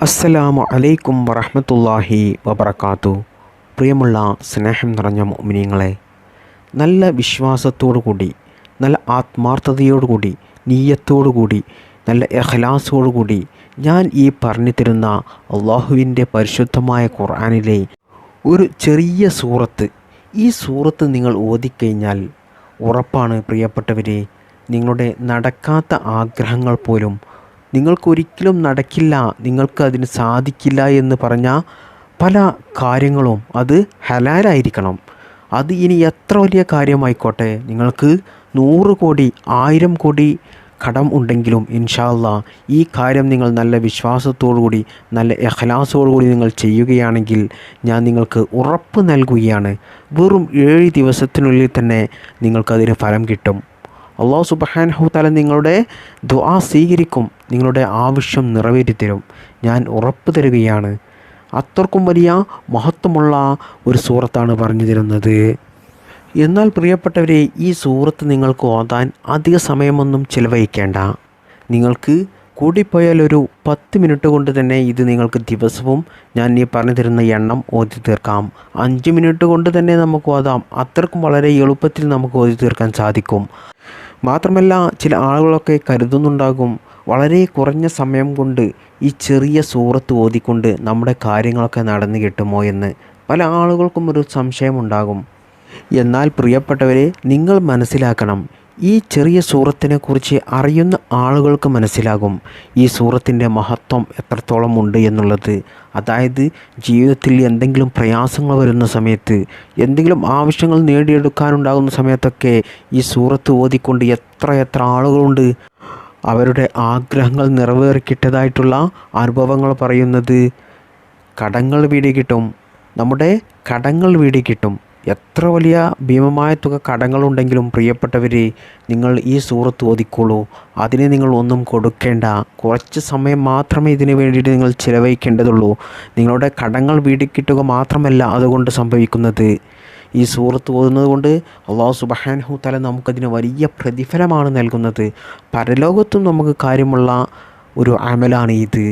അസ്സലാമു അലൈക്കും വറഹ്മത്തുള്ളാഹി വബറകാതു പ്രിയമുള്ള സ്നേഹം നിറഞ്ഞ മോമിനിയങ്ങളെ നല്ല വിശ്വാസത്തോടു കൂടി നല്ല ആത്മാർത്ഥതയോടു കൂടി നിയ്യത്തോടു കൂടി നല്ല ഇഖ്ലാസോടു കൂടി ഞാൻ ഈ പറഞ്ഞു തരുന്ന അള്ളാഹുവിന്റെ പരിശുദ്ധമായ ഖുർആനിലെ ഒരു ചെറിയ സൂറത്ത് ഈ സൂറത്ത് നിങ്ങൾ ഓതിക്കഴിഞ്ഞാൽ ഉറപ്പാണ് പ്രിയപ്പെട്ടവരെ നിങ്ങളുടെ നടക്കാത്ത ആഗ്രഹങ്ങൾ പോലും നിങ്ങൾക്കൊരിക്കലും നടക്കില്ല നിങ്ങൾക്ക് അതിന് സാധിക്കില്ല എന്ന് പറഞ്ഞ പല കാര്യങ്ങളും അത് ഹലാലായിരിക്കണം. അത് ഇനി എത്ര വലിയ കാര്യമായിക്കോട്ടെ? നിങ്ങൾക്ക് നൂറ് കോടി ആയിരം കോടി കടം ഉണ്ടെങ്കിലും ഇൻഷാല്ല ഈ കാര്യം നിങ്ങൾ നല്ല കൂടി നല്ല കൂടി നിങ്ങൾ ചെയ്യുകയാണെങ്കിൽ ഞാൻ നിങ്ങൾക്ക് ഉറപ്പ് നൽകുകയാണ്. വെറും ഏഴ് ദിവസത്തിനുള്ളിൽ തന്നെ നിങ്ങൾക്കതിന് ഫലം കിട്ടും. അള്ളാഹു സുബഹാനഹു താല നിങ്ങളുടെ ദുആ സ്വീകരിക്കും. നിങ്ങളുടെ ആവശ്യം നിറവേറ്റിത്തരും. ഞാൻ ഉറപ്പ് തരുകയാണ്. അത്രക്കും വലിയ മഹത്വമുള്ള ഒരു സൂറത്താണ് പറഞ്ഞു തരുന്നത്. എന്നാൽ പ്രിയപ്പെട്ടവരെ ഈ സൂറത്ത് നിങ്ങൾക്ക് ഓതാൻ അധിക സമയമൊന്നും ചിലവഴിക്കേണ്ട. നിങ്ങൾക്ക് കൂടിപ്പോയാൽ ഒരു പത്ത് മിനിറ്റ് കൊണ്ട് തന്നെ ഇത് നിങ്ങൾക്ക് ദിവസവും ഞാൻ ഈ പറഞ്ഞു തരുന്ന എണ്ണം ഓതി തീർക്കാം. അഞ്ച് മിനിറ്റ് കൊണ്ട് തന്നെ നമുക്ക് ഓതാം. അത്രക്കും വളരെ എളുപ്പത്തിൽ നമുക്ക് ഓതി തീർക്കാൻ സാധിക്കും. മാത്രമല്ല ചില ആളുകളൊക്കെ കരുതുന്നുണ്ടാകും വളരെ കുറഞ്ഞ സമയം കൊണ്ട് ഈ ചെറിയ സൂറത്ത് ഓതിക്കൊണ്ട് നമ്മുടെ കാര്യങ്ങളൊക്കെ നടന്നു കിട്ടുമോ എന്ന് പല ആളുകൾക്കും ഒരു സംശയമുണ്ടാകും. എന്നാൽ പ്രിയപ്പെട്ടവരെ നിങ്ങൾ മനസ്സിലാക്കണം ഈ ചെറിയ സൂറത്തിനെക്കുറിച്ച് അറിയുന്ന ആളുകൾക്ക് മനസ്സിലാകും ഈ സൂറത്തിന്റെ മഹത്വം എത്രത്തോളം ഉണ്ട് എന്നുള്ളത്. അതായത് ജീവിതത്തിൽ എന്തെങ്കിലും പ്രയാസങ്ങൾ വരുന്ന സമയത്ത് എന്തെങ്കിലും ആവശ്യങ്ങൾ നേടിയെടുക്കാനുണ്ടാകുന്ന സമയത്തൊക്കെ ഈ സൂറത്ത് ഓതിക്കൊണ്ട് എത്ര എത്ര ആളുകളുണ്ട്. അവരുടെ ആഗ്രഹങ്ങൾ നിറവേറിക്കിട്ടതായിട്ടുള്ള അനുഭവങ്ങൾ പറയുന്നത് കടങ്ങൾ വീടി കിട്ടും. നമ്മുടെ കടങ്ങൾ വീടി കിട്ടും. എത്ര വലിയ ഭീമമായ തുക കടങ്ങളുണ്ടെങ്കിലും പ്രിയപ്പെട്ടവരെ നിങ്ങൾ ഈ സൂറത്ത് ഒതുക്കുള്ളൂ അതിന് നിങ്ങൾ ഒന്നും കൊടുക്കേണ്ട. കുറച്ച് സമയം മാത്രമേ ഇതിനു വേണ്ടിയിട്ട് നിങ്ങൾ ചിലവഴിക്കേണ്ടതുള്ളൂ. നിങ്ങളുടെ കടങ്ങൾ വീടിക്കിട്ടുക മാത്രമല്ല അതുകൊണ്ട് സംഭവിക്കുന്നത്. ഈ സൂറത്ത് ഓതുന്നത് കൊണ്ട് അള്ളാഹു സുബഹാൻഹു തല നമുക്കതിന് വലിയ പ്രതിഫലമാണ് നൽകുന്നത്. പരലോകത്തും നമുക്ക് കാര്യമുള്ള ഒരു അമലാണ് ഇത്.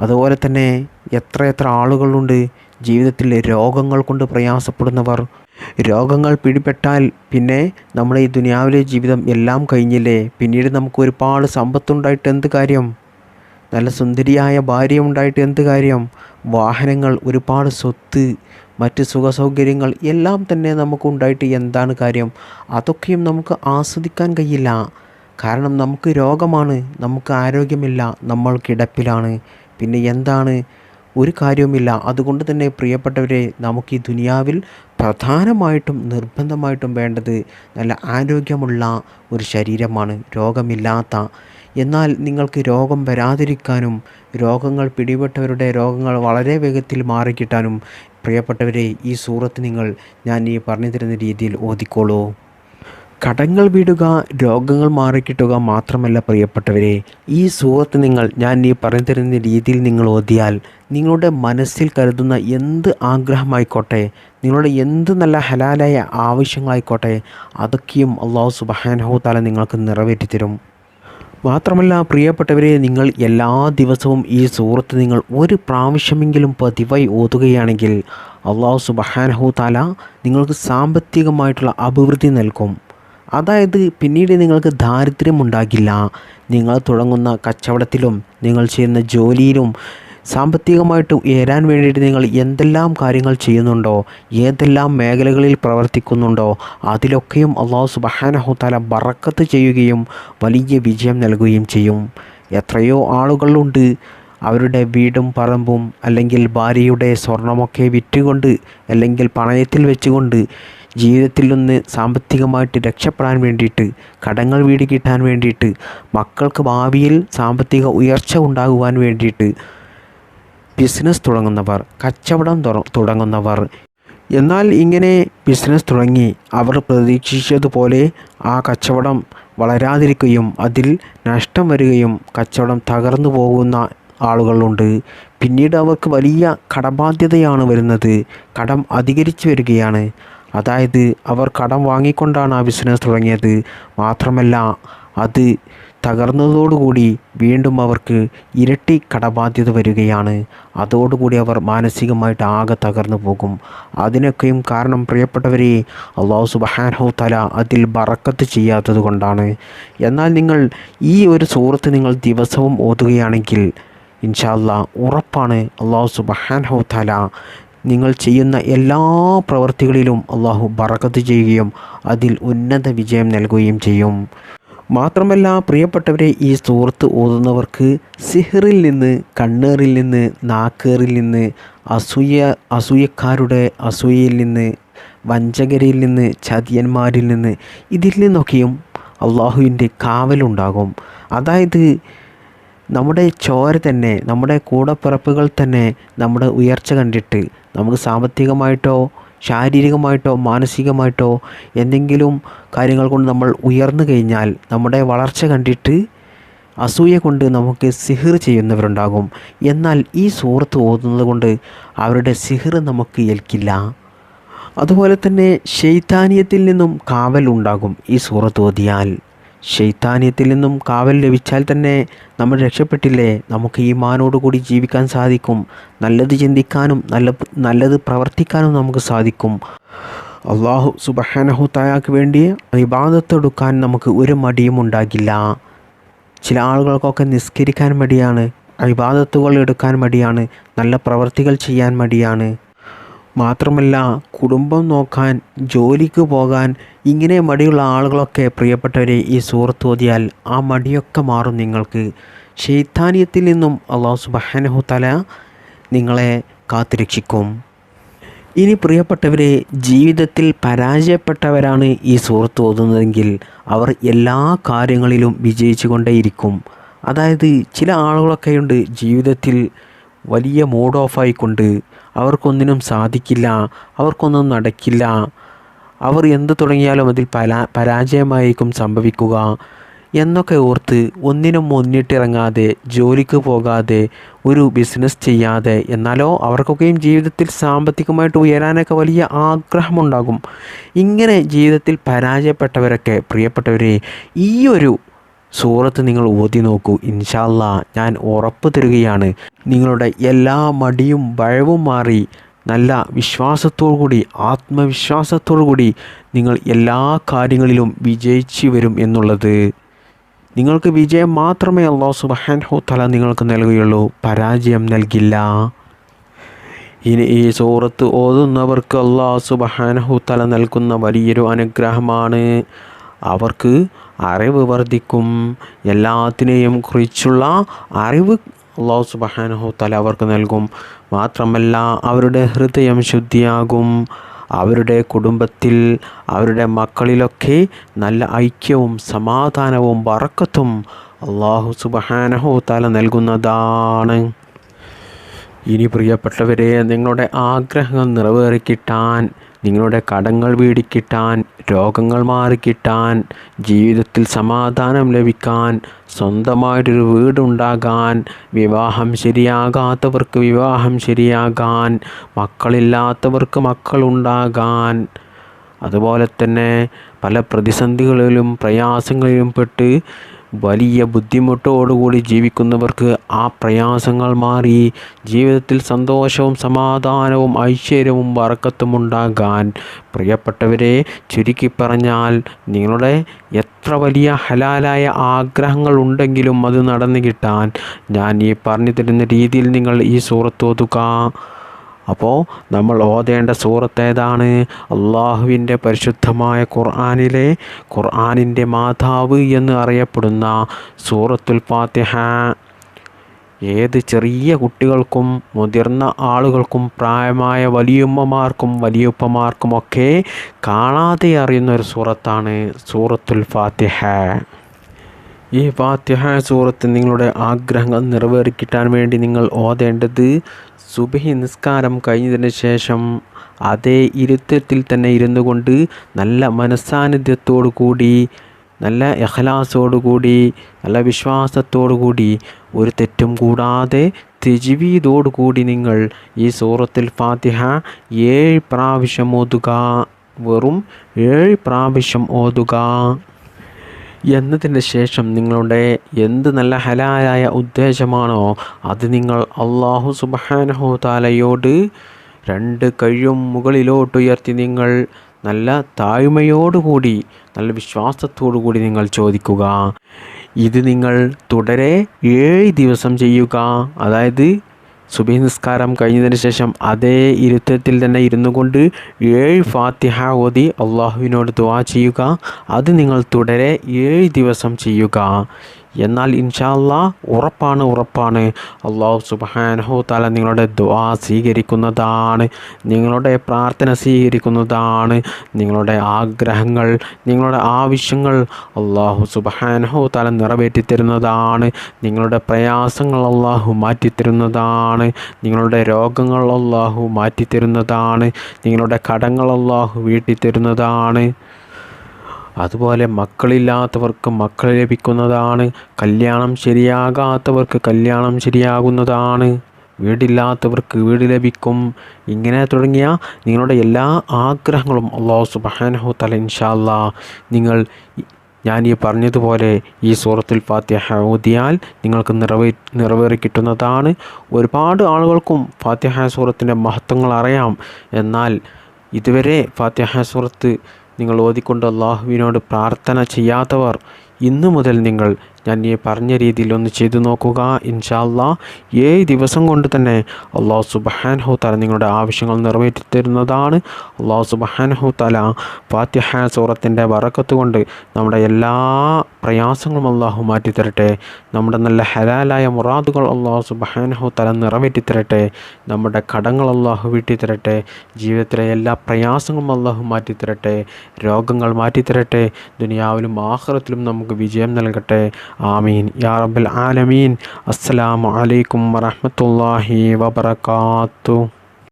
അതുപോലെ തന്നെ എത്ര എത്ര ആളുകളുണ്ട് ജീവിതത്തിൽ രോഗങ്ങൾ കൊണ്ട് പ്രയാസപ്പെടുന്നവർ. രോഗങ്ങൾ പിടിപെട്ടാൽ പിന്നെ നമ്മുടെ ഈ ദുനിയാവിലെ ജീവിതം എല്ലാം കഴിഞ്ഞില്ലേ? പിന്നീട് നമുക്ക് ഒരുപാട് സമ്പത്തുണ്ടായിട്ട് എന്ത് കാര്യം? നല്ല സുന്ദരിയായ ഭാര്യ ഉണ്ടായിട്ട് എന്ത് കാര്യം? വാഹനങ്ങൾ ഒരുപാട് സ്വത്ത് മറ്റ് സുഖസൗകര്യങ്ങൾ എല്ലാം തന്നെ നമുക്ക് ഉണ്ടായിട്ട് എന്താണ് കാര്യം? അതൊക്കെയും നമുക്ക് ആസ്വദിക്കാൻ കഴിയില്ല. കാരണം നമുക്ക് രോഗമാണ് നമുക്ക് ആരോഗ്യമില്ല നമ്മൾ കിടപ്പിലാണ്. പിന്നെ എന്താണ്? ഒരു കാര്യവുമില്ല. അതുകൊണ്ട് തന്നെ പ്രിയപ്പെട്ടവരെ നമുക്ക് ഈ ദുനിയാവിൽ പ്രധാനമായിട്ടും നിർബന്ധമായിട്ടും വേണ്ടത് നല്ല ആരോഗ്യമുള്ള ഒരു ശരീരമാണ്. രോഗമില്ലാത്ത. എന്നാൽ നിങ്ങൾക്ക് രോഗം വരാതിരിക്കാനും രോഗങ്ങൾ പിടിപെട്ടവരുടെ രോഗങ്ങൾ വളരെ വേഗത്തിൽ മാറിക്കിട്ടാനും പ്രിയപ്പെട്ടവരെ ഈ സൂറത്ത് നിങ്ങൾ ഞാൻ ഈ പറഞ്ഞു തരുന്ന രീതിയിൽ ഓതിക്കോളൂ. കടങ്ങൾ വിടുക രോഗങ്ങൾ മാറിക്കിട്ടുക മാത്രമല്ല പ്രിയപ്പെട്ടവരെ. ഈ സുഹൃത്ത് നിങ്ങൾ ഞാൻ ഈ പറഞ്ഞു തരുന്ന രീതിയിൽ നിങ്ങൾ ഓതിയാൽ നിങ്ങളുടെ മനസ്സിൽ കരുതുന്ന എന്ത് ആഗ്രഹമായിക്കോട്ടെ നിങ്ങളുടെ എന്ത് നല്ല ഹലാലായ ആവശ്യങ്ങളായിക്കോട്ടെ അതൊക്കെയും അള്ളാഹു താല നിങ്ങൾക്ക് നിറവേറ്റി തരും മാത്രമല്ല പ്രിയപ്പെട്ടവരെ നിങ്ങൾ എല്ലാ ദിവസവും ഈ സുഹൃത്ത് നിങ്ങൾ ഒരു പ്രാവശ്യമെങ്കിലും പതിവായി ഓതുകയാണെങ്കിൽ അള്ളാഹു സുബഹാനഹു താല നിങ്ങൾക്ക് സാമ്പത്തികമായിട്ടുള്ള അഭിവൃദ്ധി നൽകും. അതായത് പിന്നീട് നിങ്ങൾക്ക് ദാരിദ്ര്യം ഉണ്ടാകില്ല നിങ്ങൾ തുടങ്ങുന്ന കച്ചവടത്തിലും നിങ്ങൾ ചെയ്യുന്ന ജോലിയിലും സാമ്പത്തികമായിട്ട് ഉയരാൻ വേണ്ടിയിട്ട് നിങ്ങൾ എന്തെല്ലാം കാര്യങ്ങൾ ചെയ്യുന്നുണ്ടോ ഏതെല്ലാം മേഖലകളിൽ പ്രവർത്തിക്കുന്നുണ്ടോ അതിലൊക്കെയും അള്ളാഹു സുബഹാനഹുത്താല ബറക്കത്ത് ചെയ്യുകയും വലിയ വിജയം നൽകുകയും ചെയ്യും. എത്രയോ ആളുകളുണ്ട് അവരുടെ വീടും പറമ്പും അല്ലെങ്കിൽ ഭാര്യയുടെ സ്വർണമൊക്കെ വിറ്റുകൊണ്ട് അല്ലെങ്കിൽ പണയത്തിൽ വെച്ചുകൊണ്ട് ജീവിതത്തിൽ നിന്ന് സാമ്പത്തികമായിട്ട് രക്ഷപ്പെടാൻ വേണ്ടിയിട്ട് കടങ്ങൾ വീട് കിട്ടാൻ വേണ്ടിയിട്ട് മക്കൾക്ക് ഭാവിയിൽ സാമ്പത്തിക ഉയർച്ച ഉണ്ടാകുവാൻ വേണ്ടിയിട്ട് ബിസിനസ് തുടങ്ങുന്നവർ കച്ചവടം തുടങ്ങുന്നവർ. എന്നാൽ ഇങ്ങനെ ബിസിനസ് തുടങ്ങി അവർ പ്രതീക്ഷിച്ചതുപോലെ ആ കച്ചവടം വളരാതിരിക്കുകയും അതിൽ നഷ്ടം വരികയും കച്ചവടം തകർന്നു പോകുന്ന ആളുകളുണ്ട്. പിന്നീട് അവർക്ക് വലിയ കടബാധ്യതയാണ് വരുന്നത്. കടം അധികരിച്ചു വരികയാണ്. അതായത് അവർ കടം വാങ്ങിക്കൊണ്ടാണ് ആ ബിസിനസ് തുടങ്ങിയത്. മാത്രമല്ല അത് തകർന്നതോടുകൂടി വീണ്ടും അവർക്ക് ഇരട്ടി കടബാധ്യത വരികയാണ്. അതോടുകൂടി അവർ മാനസികമായിട്ട് ആകെ തകർന്നു പോകും. അതിനൊക്കെയും കാരണം പ്രിയപ്പെട്ടവരെ അള്ളാഹു സുബഹാനഹു തല അതിൽ ബറക്കത്ത് ചെയ്യാത്തത് കൊണ്ടാണ്. എന്നാൽ നിങ്ങൾ ഈ ഒരു സുഹൃത്ത് നിങ്ങൾ ദിവസവും ഓതുകയാണെങ്കിൽ ഇൻഷാല്ല ഉറപ്പാണ് അള്ളാഹു സുബഹാനഹു തല നിങ്ങൾ ചെയ്യുന്ന എല്ലാ പ്രവൃത്തികളിലും അള്ളാഹു ബറക്കത്ത് ചെയ്യുകയും അതിൽ ഉന്നത വിജയം നൽകുകയും ചെയ്യും. മാത്രമല്ല പ്രിയപ്പെട്ടവരെ ഈ സുഹൃത്ത് ഓതുന്നവർക്ക് സിഹറിൽ നിന്ന് കണ്ണേറിൽ നിന്ന് നാക്കേറിൽ നിന്ന് അസൂയ അസൂയക്കാരുടെ അസൂയയിൽ നിന്ന് വഞ്ചകരിൽ നിന്ന് ചതിയന്മാരിൽ നിന്ന് ഇതിൽ നിന്നൊക്കെയും അള്ളാഹുവിന്റെ കാവലുണ്ടാകും. അതായത് നമ്മുടെ ചോര തന്നെ നമ്മുടെ കൂടപ്പിറപ്പുകൾ തന്നെ നമ്മുടെ ഉയർച്ച കണ്ടിട്ട് നമുക്ക് സാമ്പത്തികമായിട്ടോ ശാരീരികമായിട്ടോ മാനസികമായിട്ടോ എന്തെങ്കിലും കാര്യങ്ങൾ കൊണ്ട് നമ്മൾ ഉയർന്നു കഴിഞ്ഞാൽ നമ്മുടെ വളർച്ച കണ്ടിട്ട് അസൂയ കൊണ്ട് നമുക്ക് സിഹിർ ചെയ്യുന്നവരുണ്ടാകും. എന്നാൽ ഈ സൂറത്ത് ഓതുന്നത് കൊണ്ട് അവരുടെ സിഹിർ നമുക്ക് ഏൽക്കില്ല. അതുപോലെ തന്നെ ശൈതാനിയത്തിൽ നിന്നും കാവൽ ഉണ്ടാകും ഈ സൂറത്ത് ഓതിയാൽ. ശൈത്താന്യത്തിൽ നിന്നും കാവൽ ലഭിച്ചാൽ തന്നെ നമ്മൾ രക്ഷപ്പെട്ടില്ലേ? നമുക്ക് ഈ മാനോടുകൂടി ജീവിക്കാൻ സാധിക്കും. നല്ലത് ചിന്തിക്കാനും നല്ല നല്ലത് പ്രവർത്തിക്കാനും നമുക്ക് സാധിക്കും. അള്ളാഹു സുബഹാനഹു തായാക്ക് വേണ്ടി വിവാദത്തെടുക്കാൻ നമുക്ക് ഒരു മടിയും ഉണ്ടാകില്ല. ചില ആളുകൾക്കൊക്കെ നിസ്കരിക്കാൻ മടിയാണ് വിവാദത്തുകൾ എടുക്കാൻ മടിയാണ് നല്ല പ്രവർത്തികൾ ചെയ്യാൻ മടിയാണ്. മാത്രമല്ല കുടുംബം നോക്കാൻ ജോലിക്ക് പോകാൻ ഇങ്ങനെ മടിയുള്ള ആളുകളൊക്കെ പ്രിയപ്പെട്ടവരെ ഈ സൂറത്ത് ഓതിയാൽ ആ മടിയൊക്കെ മാറും നിങ്ങൾക്ക്. ശൈത്താനിയത്തിൽ നിന്നും അള്ളാഹു സുബഹാനഹു തല നിങ്ങളെ കാത്തുരക്ഷിക്കും. ഇനി പ്രിയപ്പെട്ടവരെ ജീവിതത്തിൽ പരാജയപ്പെട്ടവരാണ് ഈ സുഹൃത്ത് ഓതുന്നതെങ്കിൽ അവർ എല്ലാ കാര്യങ്ങളിലും വിജയിച്ചു കൊണ്ടേയിരിക്കും അതായത് ചില ആളുകളൊക്കെയുണ്ട് ജീവിതത്തിൽ വലിയ മൂഡ് ഓഫായിക്കൊണ്ട് അവർക്കൊന്നിനും സാധിക്കില്ല അവർക്കൊന്നും നടക്കില്ല. അവർ എന്ത് തുടങ്ങിയാലും അതിൽ പരാ പരാജയമായിരിക്കും സംഭവിക്കുക എന്നൊക്കെ ഓർത്ത് ഒന്നിനും മുന്നിട്ടിറങ്ങാതെ ജോലിക്ക് പോകാതെ ഒരു ബിസിനസ് ചെയ്യാതെ എന്നാലോ അവർക്കൊക്കെയും ജീവിതത്തിൽ സാമ്പത്തികമായിട്ട് ഉയരാനൊക്കെ വലിയ ആഗ്രഹമുണ്ടാകും. ഇങ്ങനെ ജീവിതത്തിൽ പരാജയപ്പെട്ടവരൊക്കെ പ്രിയപ്പെട്ടവരെ ഈ ഒരു സൂറത്ത് നിങ്ങൾ ഓതി നോക്കൂ. ഇൻഷാല്ല ഞാൻ ഉറപ്പ് തരികയാണ്. നിങ്ങളുടെ എല്ലാ മടിയും ഭയവും മാറി നല്ല വിശ്വാസത്തോടു കൂടി ആത്മവിശ്വാസത്തോടു കൂടി നിങ്ങൾ എല്ലാ കാര്യങ്ങളിലും വിജയിച്ചു വരും എന്നുള്ളത്. നിങ്ങൾക്ക് വിജയം മാത്രമേ അള്ളാഹു സുബാൻഹു തല നിങ്ങൾക്ക് നൽകുകയുള്ളൂ. പരാജയം നൽകില്ല. ഇനി ഈ സൂറത്ത് ഓതുന്നവർക്ക് അള്ളാഹു സുബാൻഹു തല നൽകുന്ന വലിയൊരു അനുഗ്രഹമാണ്. അവർക്ക് അറിവ് വർദ്ധിക്കും. എല്ലാത്തിനെയും കുറിച്ചുള്ള അറിവ് അള്ളാഹു സുബഹാനഹു തല അവർക്ക് നൽകും. മാത്രമല്ല അവരുടെ ഹൃദയം ശുദ്ധിയാകും. അവരുടെ കുടുംബത്തിൽ അവരുടെ മക്കളിലൊക്കെ നല്ല ഐക്യവും സമാധാനവും വറക്കത്തും അള്ളാഹു സുബഹാനഹു തല നൽകുന്നതാണ്. ഇനി പ്രിയപ്പെട്ടവരെ നിങ്ങളുടെ ആഗ്രഹങ്ങൾ നിറവേറിക്കിട്ടാൻ നിങ്ങളുടെ കടങ്ങൾ വീടിക്കിട്ടാൻ രോഗങ്ങൾ മാറിക്കിട്ടാൻ ജീവിതത്തിൽ സമാധാനം ലഭിക്കാൻ സ്വന്തമായിട്ടൊരു വീടുണ്ടാകാൻ വിവാഹം ശരിയാകാത്തവർക്ക് വിവാഹം ശരിയാകാൻ മക്കളില്ലാത്തവർക്ക് മക്കളുണ്ടാകാൻ അതുപോലെ തന്നെ പല പ്രതിസന്ധികളിലും പ്രയാസങ്ങളിലും പെട്ട് വലിയ ബുദ്ധിമുട്ടോടുകൂടി ജീവിക്കുന്നവർക്ക് ആ പ്രയാസങ്ങൾ മാറി ജീവിതത്തിൽ സന്തോഷവും സമാധാനവും ഐശ്വര്യവും വറക്കത്തും ഉണ്ടാകാൻ പ്രിയപ്പെട്ടവരെ ചുരുക്കി പറഞ്ഞാൽ നിങ്ങളുടെ എത്ര വലിയ ഹലാലായ ആഗ്രഹങ്ങൾ ഉണ്ടെങ്കിലും അത് നടന്നു കിട്ടാൻ ഞാൻ ഈ പറഞ്ഞു തരുന്ന രീതിയിൽ നിങ്ങൾ ഈ സൂറത്ത് ഓതുക. അപ്പോൾ നമ്മൾ ഓതേണ്ട സൂറത്ത് ഏതാണ്? അള്ളാഹുവിന്റെ പരിശുദ്ധമായ ഖുർആാനിലെ ഖുർആാനിന്റെ മാതാവ് എന്ന് അറിയപ്പെടുന്ന സൂറത്തുൽ ഫാത്തിഹ. ഏത് ചെറിയ കുട്ടികൾക്കും മുതിർന്ന ആളുകൾക്കും പ്രായമായ വലിയുമ്മമാർക്കും വലിയുപ്പമാർക്കുമൊക്കെ കാണാതെ അറിയുന്ന ഒരു സൂറത്താണ് സൂറത്തുൽ ഫാത്തിഹ. ഈ ഫാത്തിഹ സൂറത്ത് നിങ്ങളുടെ ആഗ്രഹങ്ങൾ നിറവേറിക്കിട്ടാൻ വേണ്ടി നിങ്ങൾ ഓതേണ്ടത് സുബഹി നിസ്കാരം കഴിഞ്ഞതിന് ശേഷം അതേ ഇരുത്തത്തിൽ തന്നെ ഇരുന്നു കൊണ്ട് നല്ല മനസ്സാന്നിധ്യത്തോടു കൂടി നല്ല എഹ്ലാസോടു കൂടി നല്ല വിശ്വാസത്തോടു കൂടി ഒരു തെറ്റും കൂടാതെ തെജിവീതോടുകൂടി നിങ്ങൾ ഈ സൂറത്തിൽ ഫാത്തിഹ ഏഴ് പ്രാവശ്യം ഓതുക വെറും ഏഴ് പ്രാവശ്യം ഓതുക. എന്നതിന് ശേഷം നിങ്ങളുടെ എന്ത് നല്ല ഹലാലായ ഉദ്ദേശമാണോ അത് നിങ്ങൾ അള്ളാഹു സുബാനഹു താലയോട് രണ്ട് കഴിയും മുകളിലോട്ട് ഉയർത്തി നിങ്ങൾ നല്ല താഴ്മയോടുകൂടി നല്ല വിശ്വാസത്തോടു കൂടി നിങ്ങൾ ചോദിക്കുക. ഇത് നിങ്ങൾ തുടരെ ഏഴ് ദിവസം ചെയ്യുക. അതായത് സുബഹി നിസ്കാരം കഴിഞ്ഞതിന് ശേഷം അതേ ഇരുത്തത്തിൽ തന്നെ ഇരുന്നു കൊണ്ട് ഏഴ് ഫാത്തിഹ ഓതി അള്ളാഹുവിനോട് ദുവാ ചെയ്യുക. അത് നിങ്ങൾ തുടരെ ഏഴ് ദിവസം ചെയ്യുക. എന്നാൽ ഇൻഷാല്ല ഉറപ്പാണ് ഉറപ്പാണ്. അള്ളാഹു സുബാനഹു താല നിങ്ങളുടെ ദ്വാ സ്വീകരിക്കുന്നതാണ് നിങ്ങളുടെ പ്രാർത്ഥന സ്വീകരിക്കുന്നതാണ് നിങ്ങളുടെ ആഗ്രഹങ്ങൾ നിങ്ങളുടെ ആവശ്യങ്ങൾ അള്ളാഹു സുബാനഹു താല നിറവേറ്റി തരുന്നതാണ് നിങ്ങളുടെ പ്രയാസങ്ങൾ അള്ളാഹു മാറ്റിത്തരുന്നതാണ് നിങ്ങളുടെ രോഗങ്ങൾ അള്ളാഹു മാറ്റിത്തരുന്നതാണ് നിങ്ങളുടെ കടങ്ങൾ അള്ളാഹു വീട്ടിത്തരുന്നതാണ്. അതുപോലെ മക്കളില്ലാത്തവർക്ക് മക്കൾ ലഭിക്കുന്നതാണ്. കല്യാണം ശരിയാകാത്തവർക്ക് കല്യാണം ശരിയാകുന്നതാണ്. വീടില്ലാത്തവർക്ക് വീട് ലഭിക്കും. ഇങ്ങനെ തുടങ്ങിയ നിങ്ങളുടെ എല്ലാ ആഗ്രഹങ്ങളും അള്ളാഹു സുബാനഹു തല ഇൻഷാല്ല നിങ്ങൾ ഞാൻ ഈ പറഞ്ഞതുപോലെ ഈ സൂറത്തിൽ ഫാത്തിഹ ഓതിയാൽ നിങ്ങൾക്ക് നിറവേ നിറവേറി കിട്ടുന്നതാണ്. ഒരുപാട് ആളുകൾക്കും ഫാത്തിഹ സൂറത്തിന്റെ മഹത്വങ്ങൾ അറിയാം. എന്നാൽ ഇതുവരെ ഫാത്തിഹ സൂറത്ത് നിങ്ങൾ ഓതിക്കൊണ്ട് അള്ളാഹുവിനോട് പ്രാർത്ഥന ചെയ്യാത്തവർ ഇന്നു മുതൽ നിങ്ങൾ ഞാൻ ഈ പറഞ്ഞ രീതിയിൽ ഒന്ന് ചെയ്തു നോക്കുക. ഇൻഷാല്ലാ ഏഴ് ദിവസം കൊണ്ട് തന്നെ അള്ളാഹു സുബഹാൻഹു തല നിങ്ങളുടെ ആവശ്യങ്ങൾ നിറവേറ്റി തരുന്നതാണ്. അള്ളാഹു സുബഹാൻഹു തല ഫാത്തിഹ സൂറത്തിന്റെ വറക്കത്ത് കൊണ്ട് നമ്മുടെ എല്ലാ പ്രയാസങ്ങളും അള്ളാഹു മാറ്റി തരട്ടെ. നമ്മുടെ നല്ല ഹലാലായ മുറാദുകൾ അള്ളാഹു സുബഹാൻഹു തല നിറവേറ്റി തരട്ടെ. നമ്മുടെ കടങ്ങൾ അള്ളാഹു വീട്ടി തരട്ടെ. ജീവിതത്തിലെ എല്ലാ പ്രയാസങ്ങളും അള്ളാഹു മാറ്റി തരട്ടെ. രോഗങ്ങൾ മാറ്റി തരട്ടെ. ദുനിയാവിലും ആഹ്റത്തിലും നമുക്ക് വിജയം നൽകട്ടെ. ആമീൻ. യാ റബ്ബൽ ആലമീൻ. അസ്സലാമു അലൈക്കും വറഹ്മത്തുള്ളാഹി വബറകാതുഹു